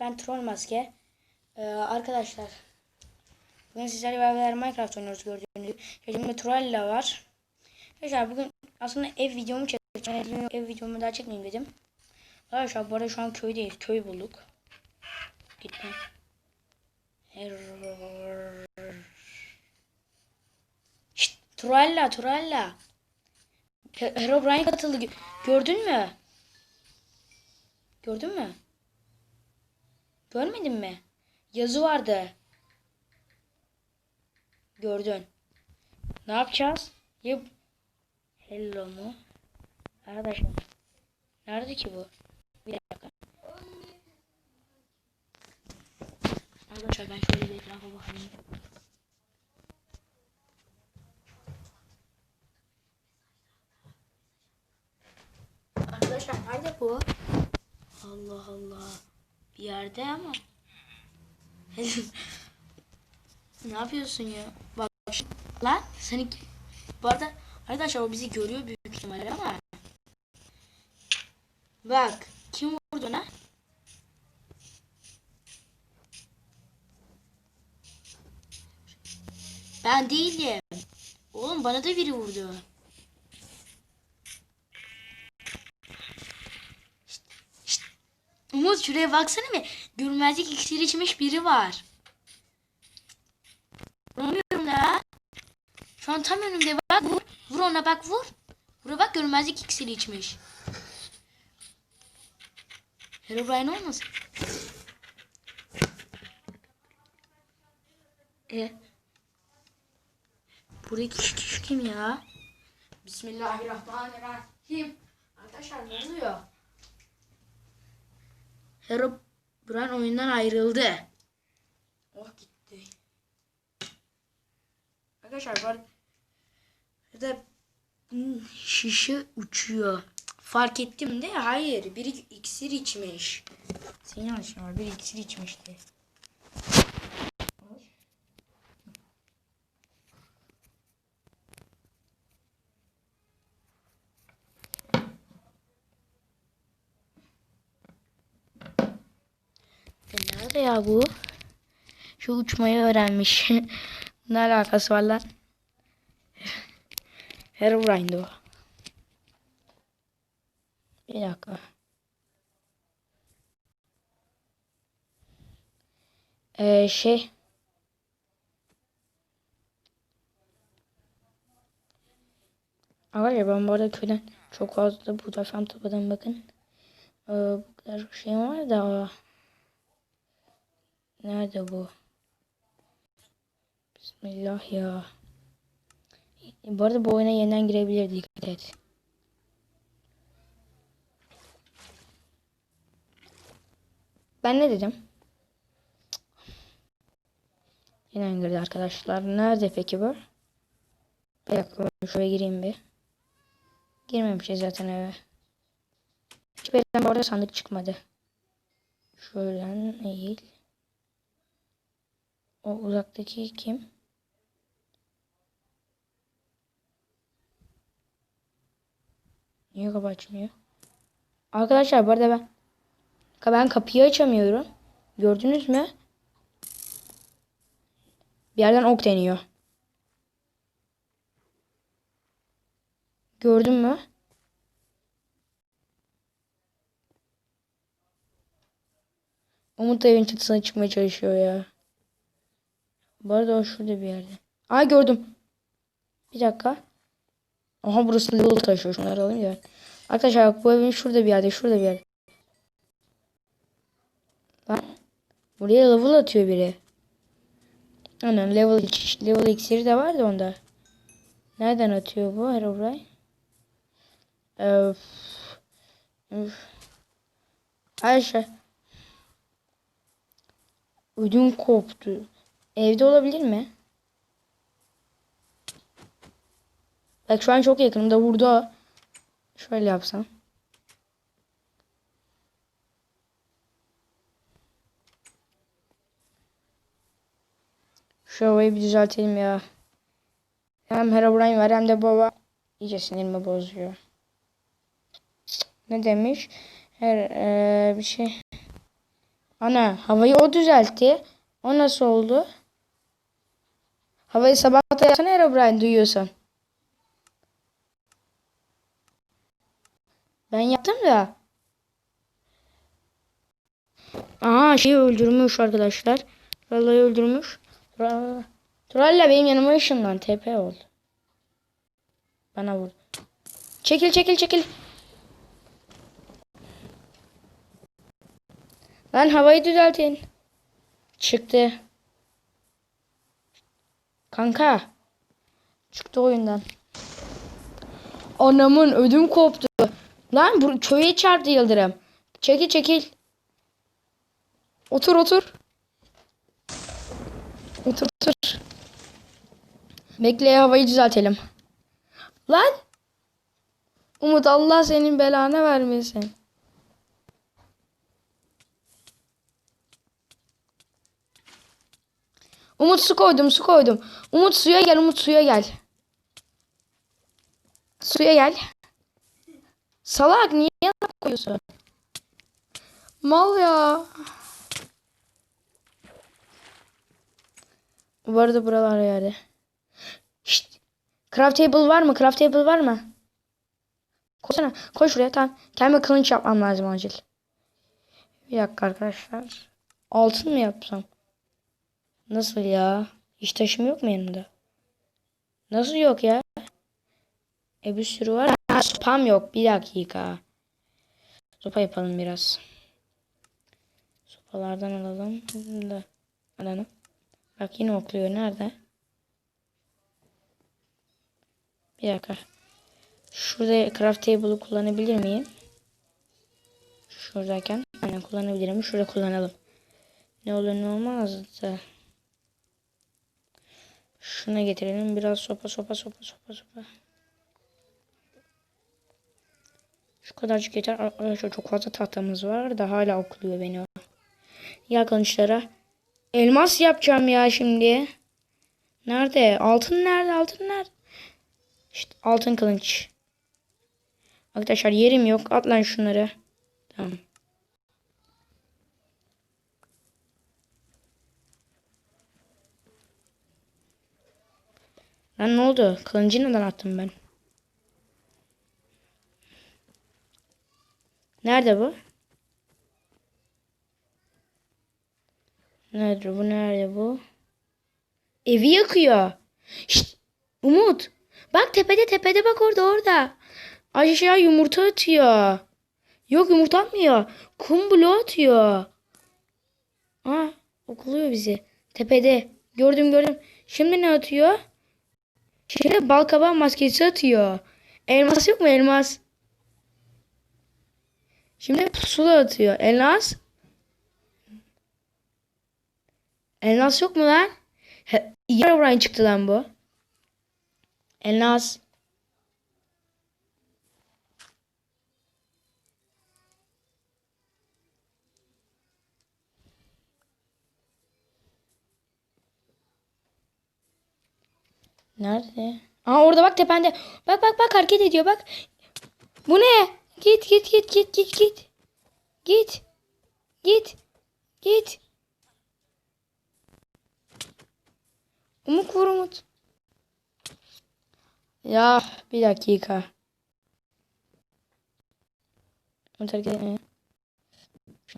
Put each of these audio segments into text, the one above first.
Ben Troll Maske. Ee, arkadaşlar. Bugün sizlerle beraber Minecraft oynuyoruz gördüğünüz gibi. Elimde Troll'la var. Arkadaşlar bugün aslında ev videomu çekeceğim. Ev videomu daha çekmeyeyim dedim. Arkadaşlar bu arada şu an köydeyiz. Köy bulduk. Gitme. Şşt, Troll'la. He- Herobrine katıldı. Gö- Gördün mü? Gördün mü? Görmedin mi? Yazı vardı. Gördün. Ne yapacağız? Ya Hello mu? Arkadaşlar. Nerede ki bu? Bir dakika. Arkadaşlar ben şöyle bir etrafa bakayım. Arkadaşlar nerede bu? Allah Allah. Bir yerde ama. ne yapıyorsun ya? Bak lan seni bu arada arkadaşlar o bizi görüyor büyük ihtimalle ama bak kim vurdu ona? Ben değilim. Oğlum bana da biri vurdu. Umut şuraya baksana bir. Görmezlik iksiri içmiş biri var. Vuramıyorum da. Şu an tam önümde bak vur. Vur ona bak vur. Vura bak görmezlik iksiri içmiş. Herobrine olmasın? E. Buradaki kişi kim ya? Bismillahirrahmanirrahim. Arkadaşlar ne oluyor? Herobrine oyundan ayrıldı. Oh gitti. Arkadaşlar var burada şişe uçuyor. Fark ettim de hayır. Biri iksir içmiş. Senin yanlışın var. Biri iksir içmişti. E nerede ya bu? Şu uçmayı öğrenmiş. ne alakası var lan? Herobrine'di o. Bir dakika. Ee, şey. Arkadaşlar ben bu arada köyden çok fazla buğday falan topladım bakın. Ee, bu kadar şeyim var da. Nerede bu? Bismillah ya. Bu arada bu oyuna yeniden girebilir dikkat et. Ben ne dedim? Yeniden girdi arkadaşlar. Nerede peki bu? Bir dakika şuraya gireyim bir. Girmemişiz zaten eve. Hiçbir yerden bu arada sandık çıkmadı. Şuradan eğil. O uzaktaki kim? Niye kapı açmıyor? Arkadaşlar bu arada ben ben kapıyı açamıyorum. Gördünüz mü? Bir yerden ok deniyor. Gördün mü? Umut evin çatısına çıkmaya çalışıyor ya. Bu arada o şurada bir yerde. Aa gördüm. Bir dakika. Aha burası level taşıyor. Şunları alayım ya. Arkadaşlar bu evin şurada bir yerde. Şurada bir yerde. Lan. Buraya level atıyor biri. Aynen level, level iksiri de var da onda. Nereden atıyor bu Herobrine? Öf. Öf. Ayşe. Ödüm koptu. Evde olabilir mi? Bak şu an çok yakınımda burada. Şöyle yapsam. Şu havayı bir düzeltelim ya. Hem Herobrine var hem de baba. İyice sinirimi bozuyor. Ne demiş? Her eee, bir şey Ana havayı o düzeltti. O nasıl oldu? Havayı sabah da yapsana Herobrine duyuyorsan. Ben yaptım da. Aha şeyi öldürmüş arkadaşlar. Tralla'yı öldürmüş. Tra- Tralla benim yanıma ışınlan. TP oldu. Bana vurdu. Çekil çekil çekil. Lan havayı düzeltin. Çıktı. Kanka. Çıktı oyundan. Anamın ödüm koptu. Lan bu köye çarptı yıldırım. Çekil çekil. Otur otur. Otur otur. Bekle havayı düzeltelim. Lan. Umut Allah senin belanı vermesin. Umut su koydum su koydum. Umut suya gel Umut suya gel. Suya gel. Salak niye yalan koyuyorsun? Mal ya. Bu arada buralar yani. Şşt. Craft table var mı? Craft table var mı? Koysana. Koy şuraya tamam. Kendime kılıç yapmam lazım acil. Bir dakika arkadaşlar. Altın mı yapsam? Nasıl ya? Hiç taşım yok mu yanında? Nasıl yok ya? E bir sürü var. Ha, spam yok. Bir dakika. Sopa yapalım biraz. Sopalardan alalım. Da alalım. Bak yine okluyor. Nerede? Bir dakika. Şurada craft table'ı kullanabilir miyim? Şuradayken. Aynen kullanabilirim. Şurada kullanalım. Ne olur ne olmaz da. Şuna getirelim. Biraz sopa sopa sopa sopa sopa. Şu kadarcık yeter. Arkadaşlar çok fazla tahtamız var da hala okuluyor beni. Ya kılıçlara. Elmas yapacağım ya şimdi. Nerede? Altın nerede? Altın nerede? İşte altın kılıç. Arkadaşlar yerim yok. At lan şunları. Tamam. Lan ne oldu? Kılıncı neden attım ben? Nerede bu? Nerede bu? Nerede bu? Evi yakıyor. Şşt, Umut. Bak tepede tepede bak orada orada. Aşağı yumurta atıyor. Yok yumurta atmıyor. Kum bloğu atıyor. Aa okuluyor bizi. Tepede. Gördüm gördüm. Şimdi ne atıyor? Şimdi bal kabağı maskesi atıyor. Elmas yok mu elmas? Şimdi pusula atıyor. Elmas? Elmas yok mu lan? Yarabran çıktı lan bu. Elmas. Nerede? Aa orada bak tepende. Bak bak bak hareket ediyor bak. Bu ne? Git git git git git git. Git. Git. Git. Umut vur Umut. Ya bir dakika. Umut hareket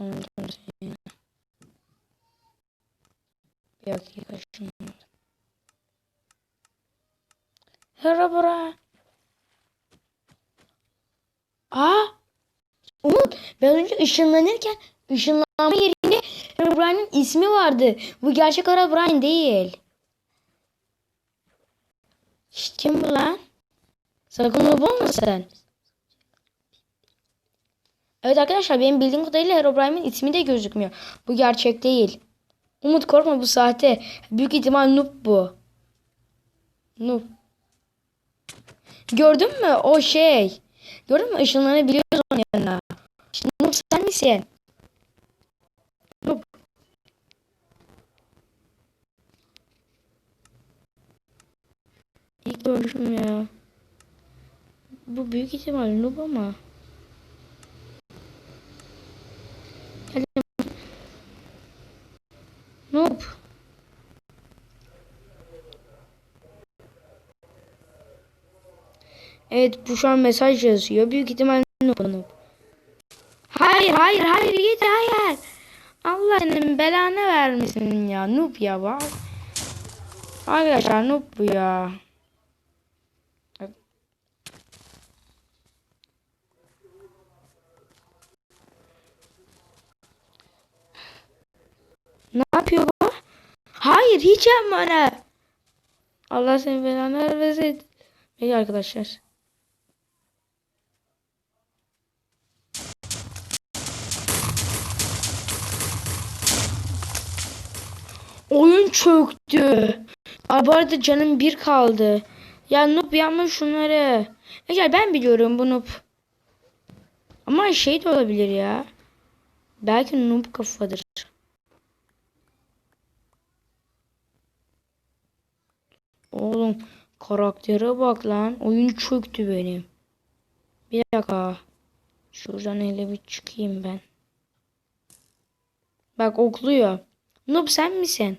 unutmayın. Bir dakika şunu. Herobrine. Aa! Umut ben önce ışınlanırken ışınlanma yerinde Herobrine'in ismi vardı. Bu gerçek Herobrine değil. Şşt kim bu lan? Sakın o olmasın. Evet arkadaşlar benim bildiğim kadarıyla Herobrine'in ismi de gözükmüyor. Bu gerçek değil. Umut korkma bu sahte. Büyük ihtimal noob bu. Noob. Gördün mü o şey? Gördün mü ışınlanabiliyoruz onun yanına. Şimdi Noob sen misin? Noob. İlk görüşüm ya. Bu büyük ihtimal Noob ama. Hadi. Evet bu şu an mesaj yazıyor. Büyük ihtimalle noob. Hayır hayır hayır git hayır. Allah senin belanı vermesin ya. Noob ya bak. Arkadaşlar noob bu ya. Ne yapıyor bu? Hayır hiç yapma öyle. Allah seni belanı vermesin. Peki arkadaşlar. Oyun çöktü. Aa, bu arada canım bir kaldı. Ya noob yapma şunları. Eğer ben biliyorum bu noob. Ama şey de olabilir ya. Belki noob kafadır. Oğlum karaktere bak lan. Oyun çöktü benim. Bir dakika. Şuradan hele bir çıkayım ben. Bak okluyor. Noob sen misin?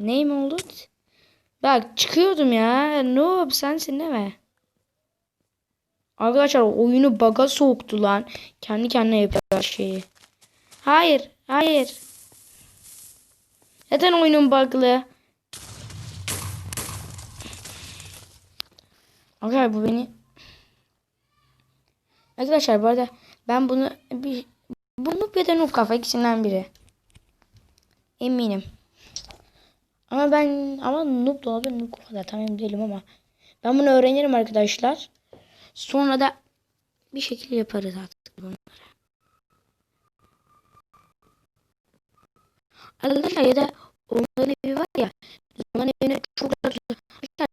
Neyim oldu? Bak çıkıyordum ya. Noob sensin değil mi? Arkadaşlar oyunu baga soktu lan. Kendi kendine yapıyor şeyi. Hayır. Hayır. Neden oyunun bug'lı? Arkadaşlar bu beni Arkadaşlar bu arada ben bunu bir bu noob ya da noob kafa ikisinden biri. Eminim. Ama ben ama noob da olabilir noob kafa da tam emin değilim ama ben bunu öğrenirim arkadaşlar. Sonra da bir şekilde yaparız artık bunları. Arkadaşlar ya da onların evi var ya onların evine çok arkadaşlar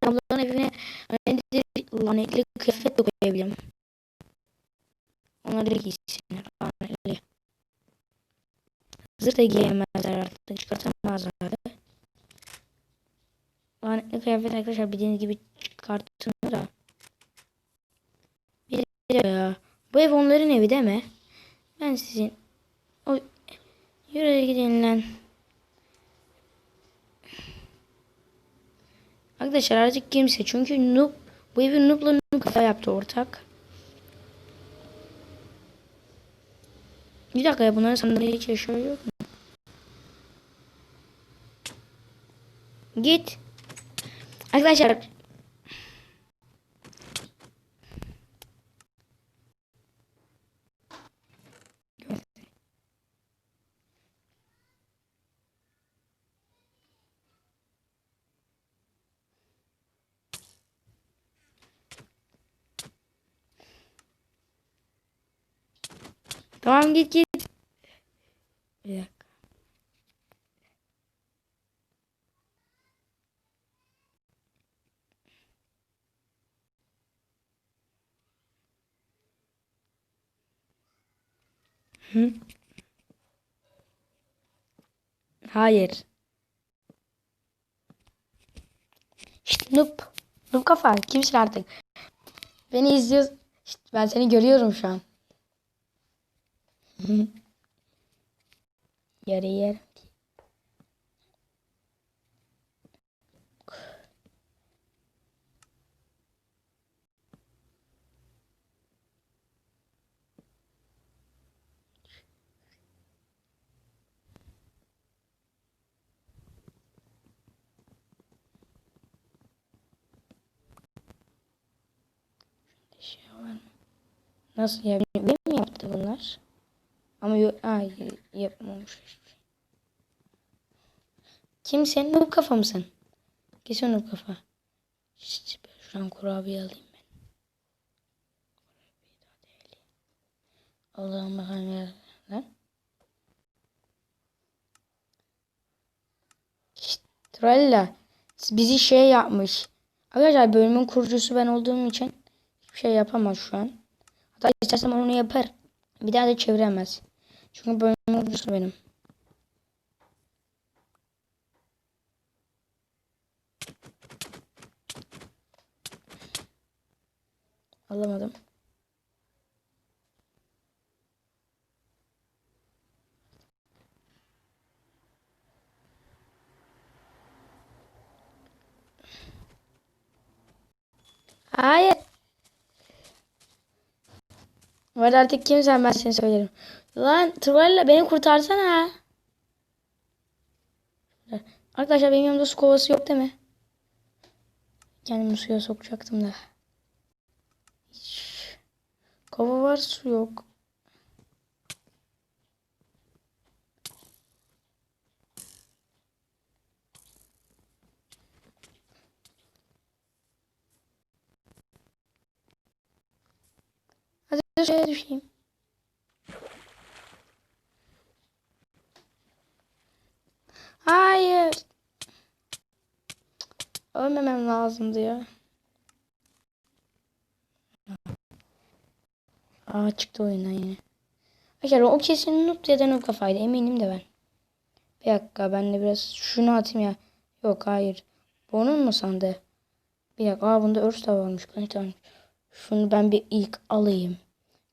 onların evine lanetli, lanetli kıyafet de koyabilirim. Onları da giysinler. Lanetli. Zırh da giyemezler artık. Çıkartamazlar. Kıyafet arkadaşlar bildiğiniz gibi çıkartılır da. Bir de ya. Bu ev onların evi değil mi? Ben sizin o yürü gidin lan. Arkadaşlar artık kimse çünkü noob bu evi noobla noob kafa yaptı ortak. Bir dakika ya bunların sandalye hiç yaşıyor yok mu? Git. Arkadaşlar Tamam git git. Bir Hı? Hayır. İşte noob. Noob kafa. Kimsin artık? Beni izliyorsun. İşte ben seni görüyorum şu an. Yarı yer. Şey var? Nasıl ya? Benim mi yaptı bunlar? Ama yok, ha, yapmamış. Kimsin? Noob kafa mısın? Kesin noob kafa. İşte ben şuradan kurabiye alayım ben. Allah'ım bakalım ya. Lan. Tralla. Bizi şey yapmış. Arkadaşlar bölümün kurucusu ben olduğum için hiçbir şey yapamaz şu an. Hatta istersem onu yapar. Bir daha da çeviremez. Çünkü bölümün kurucusu benim. Alamadım. Hayır. Var artık kimsen ben seni söylerim. Lan Troll'le beni kurtarsana. Arkadaşlar benim yanımda su kovası yok değil mi? Kendimi suya sokacaktım da. Kova var su yok. Şuraya düşeyim. Hayır. Ölmemem lazımdı ya. Aa çıktı oyundan yine. Arkadaşlar o kesin noob da noob kafaydı. Eminim de ben. Bir dakika ben de biraz şunu atayım ya. Yok hayır. Bu onun mu sandı? Bir dakika. Aa bunda örs de varmış. Şunu ben bir ilk alayım.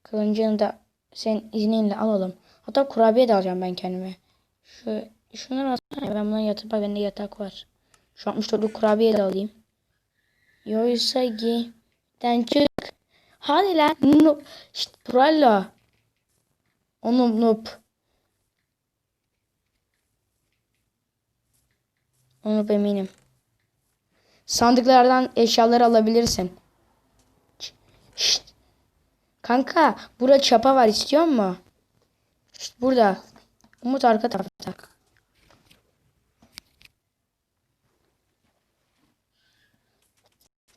Kılıncını da senin izninle alalım. Hatta kurabiye de alacağım ben kendime. Şu şunları alsana. Ben buna yatıp bak bende yatak var. Şu 64'lük kurabiye de alayım. Yoysa giden çık. Hadi lan. Noob. Şşt Pralla. O noob noob. O noob eminim. Sandıklardan eşyaları alabilirsin. Şşt. Kanka burada çapa var istiyor mu? Şşt, burada. Umut arka tarafta.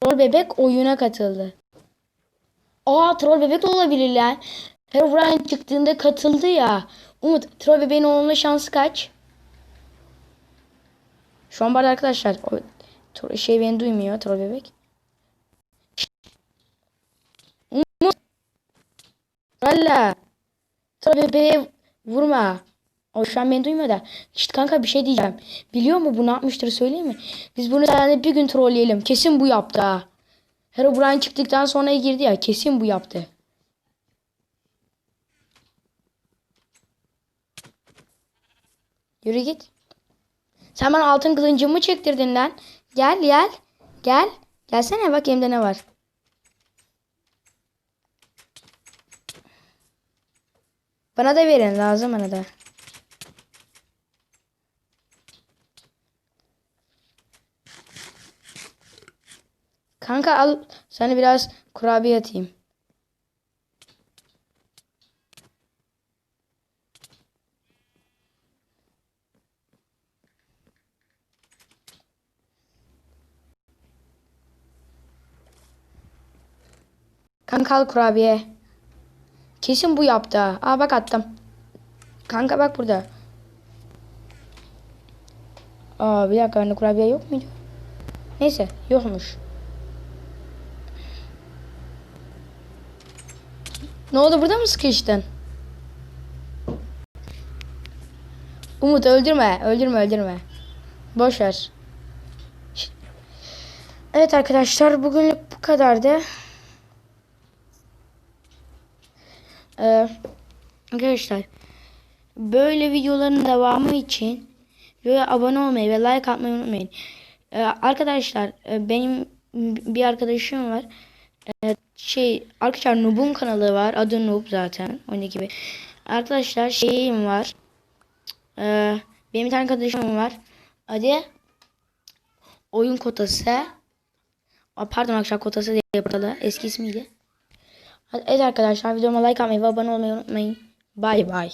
Troll bebek oyuna katıldı. Aa troll bebek de olabilir lan. Herobrine çıktığında katıldı ya. Umut troll bebeğin olma şansı kaç? Şu an bari arkadaşlar şey beni duymuyor troll bebek. Umut. Valla. Troll bebeğe vurma. O şu an beni duymuyor da. İşte kanka bir şey diyeceğim. Biliyor mu bu ne yapmıştır söyleyeyim mi? Biz bunu seninle bir gün trolleyelim. Kesin bu yaptı ha. Herobrine çıktıktan sonra girdi ya. Kesin bu yaptı. Yürü git. Sen bana altın kılıncımı çektirdin lan. Gel gel. Gel. Gelsene bak elimde ne var. Bana da verin lazım bana da. Kanka al sana biraz kurabiye atayım. Kanka al kurabiye. Kesin bu yaptı. ha. Aa bak attım. Kanka bak burada. Aa bir dakika bende kurabiye yok muydu? Neyse yokmuş. Ne oldu burada mı sıkıştın? Umut öldürme. Öldürme öldürme. Boş Evet arkadaşlar bugünlük bu kadardı. Ee, arkadaşlar böyle videoların devamı için videoya abone olmayı ve like atmayı unutmayın. Ee, arkadaşlar e, benim bir arkadaşım var. Ee, şey arkadaşlar Noob'un kanalı var. Adı Noob zaten. Onun gibi. Arkadaşlar şeyim var. Ee, benim bir tane arkadaşım var. Adı oyun kotası. Pardon akşam kotası diye burada. Eski ismiydi. Evet arkadaşlar videoma like atmayı ve abone olmayı unutmayın. Bay bay.